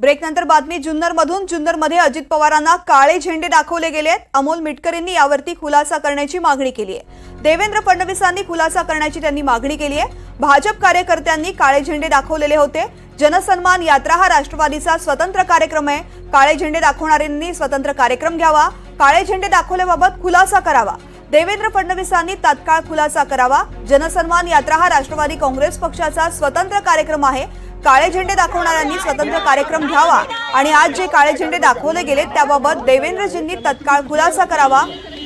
ब्रेकनंतर बातमी जुन्नर मधून जुन्नरमध्ये अजित पवारांना काळे झेंडे दाखवले गेले आहेत. अमोल मिटकरींनी यावरती खुलासा करण्याची मागणी केली आहे. देवेंद्र फडणवीसांनी खुलासा करण्याची त्यांनी मागणी केली आहे. भाजप कार्यकर्त्यांनी काळे झेंडे दाखवलेले होते. जनसन्मान यात्रा हा राष्ट्रवादीचा स्वतंत्र कार्यक्रम आहे. काळे झेंडे दाखवणाऱ्यांनी स्वतंत्र कार्यक्रम घ्यावा. काळे झेंडे दाखवल्याबाबत खुलासा करावा. देवेंद्र फडणवीसांनी तात्काळ खुलासा करावा. जनसन्मान यात्रा हा राष्ट्रवादी काँग्रेस पक्षाचा स्वतंत्र कार्यक्रम आहे. काळे झेंडे दाखवणाऱ्यांनी स्वतंत्र कार्यक्रम घ्यावा आणि आज जे काळे झेंडे दाखवले गेले त्याबाबत देवेंद्रजींनी तत्काळ खुलासा करावा.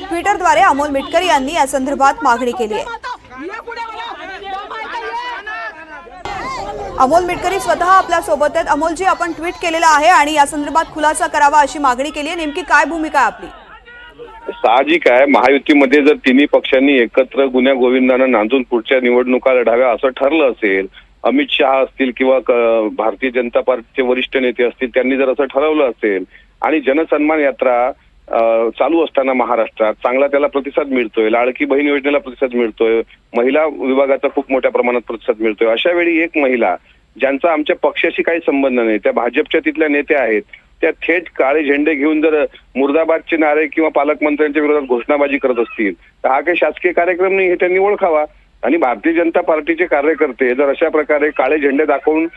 ट्विटरद्वारे अमोल मिटकरी यांनी या संदर्भात मागणी केली आहे. अमोल मिटकरी स्वतः आपल्यासोबत आहेत. अमोलजी आपण ट्विट केलेलं आहे आणि या संदर्भात खुलासा करावा अशी मागणी केली आहे. नेमकी काय भूमिका आहे आपली? साहजिक आहे. महायुतीमध्ये जर तिन्ही पक्षांनी एकत्र गुन्ह्या गोविंदांना नांदून पुढच्या निवडणुका लढाव्या असं ठरलं असेल अमित शहा असतील किंवा भारतीय जनता पार्टीचे वरिष्ठ नेते असतील त्यांनी जर असं ठरवलं असेल आणि जनसन्मान यात्रा चालू असताना महाराष्ट्रात चांगला त्याला प्रतिसाद मिळतोय लाडकी बहीण योजनेला प्रतिसाद मिळतोय महिला विभागाचा खूप मोठ्या प्रमाणात प्रतिसाद मिळतोय अशा वेळी एक महिला ज्यांचा आमच्या पक्षाशी काही संबंध नाही त्या भाजपच्या तिथल्या नेत्या आहेत त्या थेट काळे झेंडे घेऊन जर मुर्दाबादचे नारे किंवा पालकमंत्र्यांच्या विरोधात घोषणाबाजी करत असतील तर हा काही शासकीय कार्यक्रम नाही हे त्यांनी ओळखावा. आणि भारतीय जनता पार्टीचे कार्यकर्ते जर अशा प्रकारे काळे झेंडे दाखवून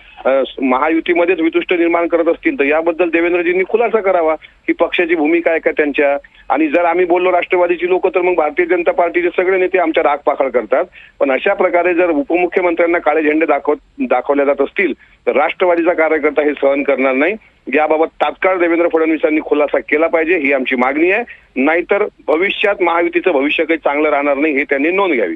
महायुतीमध्येच वितुष्ट निर्माण करत असतील तर याबद्दल देवेंद्रजींनी खुलासा करावा ही पक्षाची भूमिका आहे का त्यांच्या? आणि जर आम्ही बोललो राष्ट्रवादीची लोक तर मग भारतीय जनता पार्टीचे सगळे नेते आमच्या राग पाखळ करतात. पण अशा प्रकारे जर उपमुख्यमंत्र्यांना काळे झेंडे दाखव दाखवले जात असतील तर राष्ट्रवादीचा कार्यकर्ता हे सहन करणार नाही. याबाबत तात्काळ देवेंद्र फडणवीसांनी खुलासा केला पाहिजे ही आमची मागणी आहे. नाहीतर भविष्यात महायुतीचं भविष्य काही चांगलं राहणार नाही हे त्यांनी नोंद घ्यावी.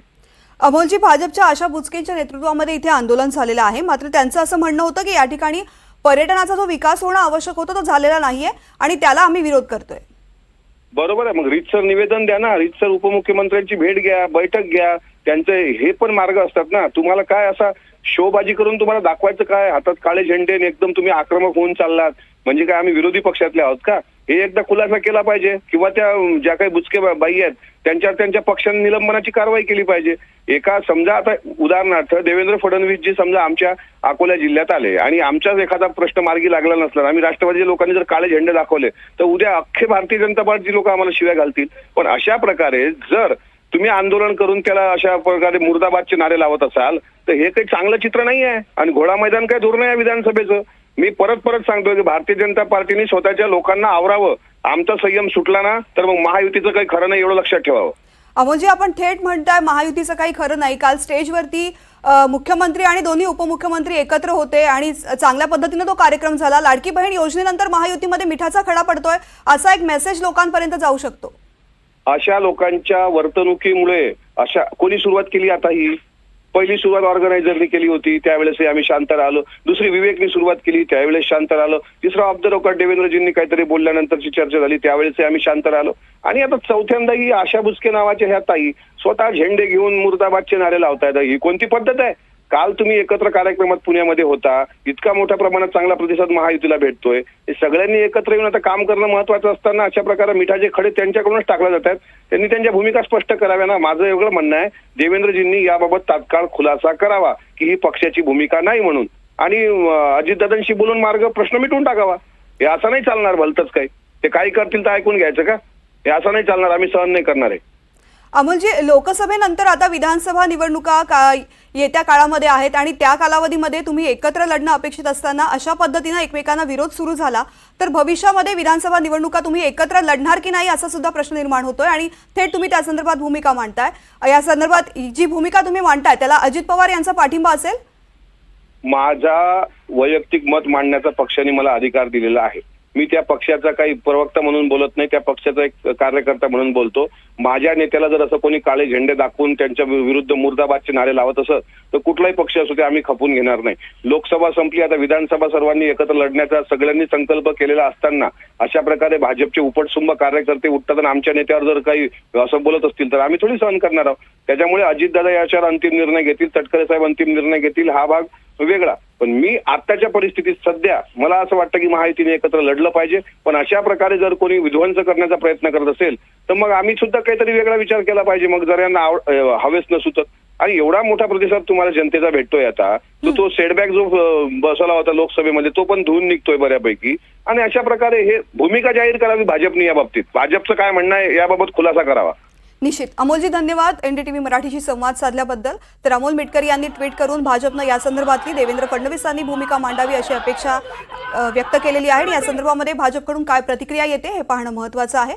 अमोलजी भाजपच्या आशा बुचकेंच्या नेतृत्वामध्ये इथे आंदोलन झालेलं आहे. मात्र त्यांचं असं म्हणणं होतं की या ठिकाणी पर्यटनाचा जो विकास होणं आवश्यक होतं तो झालेला नाहीये आणि त्याला आम्ही विरोध करतोय. बरोबर आहे. मग रितसर निवेदन द्या ना. रितसर उपमुख्यमंत्र्यांची भेट घ्या बैठक घ्या. त्यांचे हे पण मार्ग असतात ना. तुम्हाला काय असा शोबाजी करून तुम्हाला दाखवायचं काय? हातात काळे झेंडे आणि एकदम तुम्ही आक्रमक होऊन चाललात. म्हणजे काय आम्ही विरोधी पक्षातले आहोत का? हे एकदा खुलासा केला पाहिजे किंवा त्या ज्या काही बुचके बाई आहेत त्यांच्यावर त्यांच्या पक्षाने निलंबनाची कारवाई केली पाहिजे. एका समजा आता उदाहरणार्थ देवेंद्र फडणवीस जी समजा आमच्या अकोला जिल्ह्यात आले आणि आमच्याच एखादा प्रश्न मार्गी लागला नसला आम्ही राष्ट्रवादी लोकांनी जर काळे झेंडे दाखवले तर उद्या अख्खे भारतीय जनता पार्टीची लोक आम्हाला शिव्या घालतील. पण अशा प्रकारे जर तुम्ही आंदोलन करून त्याला अशा प्रकारे मुर्दाबादचे नारे लावत असाल तर हे काही चांगलं चित्र नाही आहे आणि घोडा मैदान काय धोरण आहे विधानसभेचं? मी परत परत सांगतोय की भारतीय जनता पार्टीने स्वतःच्या लोकांना आवरावं. आमचा संयम सुटला ना तर मग महायुतीचं काही खरं नाही एवढं लक्षात ठेवावं. अमोलजी आपण थेट म्हणताय महायुतीचं काही खरं नाही. काल स्टेजवरती मुख्यमंत्री आणि दोन्ही उपमुख्यमंत्री एकत्र होते आणि चांगल्या पद्धतीने तो कार्यक्रम झाला. लाडकी बहीण योजनेनंतर महायुतीमध्ये मिठाचा खडा पडतोय. असा एक मेसेज लोकांपर्यंत जाऊ शकतो. अशा लोकांच्या वर्तणुकीमुळे अशा कोणी सुरुवात केली आता ही? पहिली सुरुवात ऑर्गनायझरनी केली होती त्यावेळेसही आम्ही शांत राहिलो. दुसरी विवेकनी सुरुवात केली त्यावेळेस शांत राहिलो. तिसरा ऑफ द देवेंद्रजींनी काहीतरी बोलल्यानंतरची चर्चा झाली त्यावेळेसही आम्ही शांत राहिलो. आणि आता चौथ्यांदा ही आशा बुचके नावाच्या ह्या ताई स्वतः झेंडे घेऊन मुर्दाबादचे नारे लावतायत. ही कोणती पद्धत आहे? काल तुम्ही एकत्र कार्यक्रमात पुण्यामध्ये होता इतका मोठ्या प्रमाणात चांगला प्रतिसाद महायुतीला भेटतोय. सगळ्यांनी एकत्र येऊन आता काम करणं महत्वाचं असताना अशा प्रकारे मिठाचे खडे त्यांच्याकडूनच टाकले जातात. त्यांनी त्यांच्या भूमिका स्पष्ट कराव्या ना? माझं एवढं म्हणणं आहे देवेंद्रजींनी याबाबत तात्काळ खुलासा करावा की ही पक्षाची भूमिका नाही म्हणून. आणि अजितदादांशी बोलून मार्ग प्रश्न मिटवून टाकावा. हे असं नाही चालणार भलतच काही. ते काही करतील तर ऐकून घ्यायचं का? हे असं नाही चालणार आम्ही सहन नाही करणार आहे. अमोलजी लोकसभेनंतर आता विधानसभा निवडणुका का येत्या काळामध्ये आहेत आणि त्या कालावधीमध्ये तुम्ही एकत्र लढणं अपेक्षित असताना अशा पद्धतीनं एकमेकांना विरोध सुरू झाला तर भविष्यामध्ये विधानसभा निवडणुका तुम्ही एकत्र लढणार की नाही असा सुद्धा प्रश्न निर्माण होतोय आणि थेट तुम्ही त्या संदर्भात भूमिका मांडताय. या संदर्भात जी भूमिका तुम्ही मांडताय त्याला अजित पवार यांचा पाठिंबा असेल? माझा वैयक्तिक मत मांडण्याचा पक्षाने मला अधिकार दिलेला आहे. मी त्या पक्षाचा काही प्रवक्ता म्हणून बोलत नाही त्या पक्षाचा एक कार्यकर्ता म्हणून बोलतो. माझ्या नेत्याला जर असं कोणी काळे झेंडे दाखवून त्यांच्या विरुद्ध मुर्दाबादचे नारे लावत असत तर कुठलाही पक्ष असू ते आम्ही खपून घेणार नाही. लोकसभा संपली आता विधानसभा सर्वांनी एकत्र लढण्याचा सगळ्यांनी संकल्प केलेला असताना अशा प्रकारे भाजपचे उपटसुंब कार्यकर्ते उठतात आणि आमच्या नेत्यावर जर काही असं बोलत असतील तर आम्ही थोडी सहन करणार आहोत. त्याच्यामुळे अजितदादा याच्यावर अंतिम निर्णय घेतील तटकरे साहेब अंतिम निर्णय घेतील हा भाग वेगळा. पण मी आताच्या परिस्थितीत सध्या मला असं वाटतं की महायुतीने एकत्र लढलं पाहिजे. पण अशा प्रकारे जर कोणी विध्वंस करण्याचा प्रयत्न करत असेल तर मग आम्ही सुद्धा काहीतरी वेगळा विचार केला पाहिजे. मग जर यांना हवेच नसुत आणि एवढा मोठा प्रतिसाद तुम्हाला जनतेचा भेटतोय आता तर तो सेटबॅक जो बसवला होता लोकसभेमध्ये तो पण धुवून निघतोय बऱ्यापैकी. आणि अशा प्रकारे हे भूमिका जाहीर करावी भाजपने या बाबतीत. भाजपचं काय म्हणणं आहे याबाबत खुलासा करावा. निश्चित. अमोलजी धन्यवाद. एनडीटीव्ही मराठीशी संवाद साधल्याबद्दल. तर अमोल मिटकरी यांनी ट्विट करून भाजपनं या संदर्भातली देवेंद्र फडणवीसांनी भूमिका मांडावी अशी अपेक्षा व्यक्त केलेली आहे. आणि या संदर्भामध्ये भाजपकडून काय प्रतिक्रिया येते हे पाहणं महत्वाचं आहे.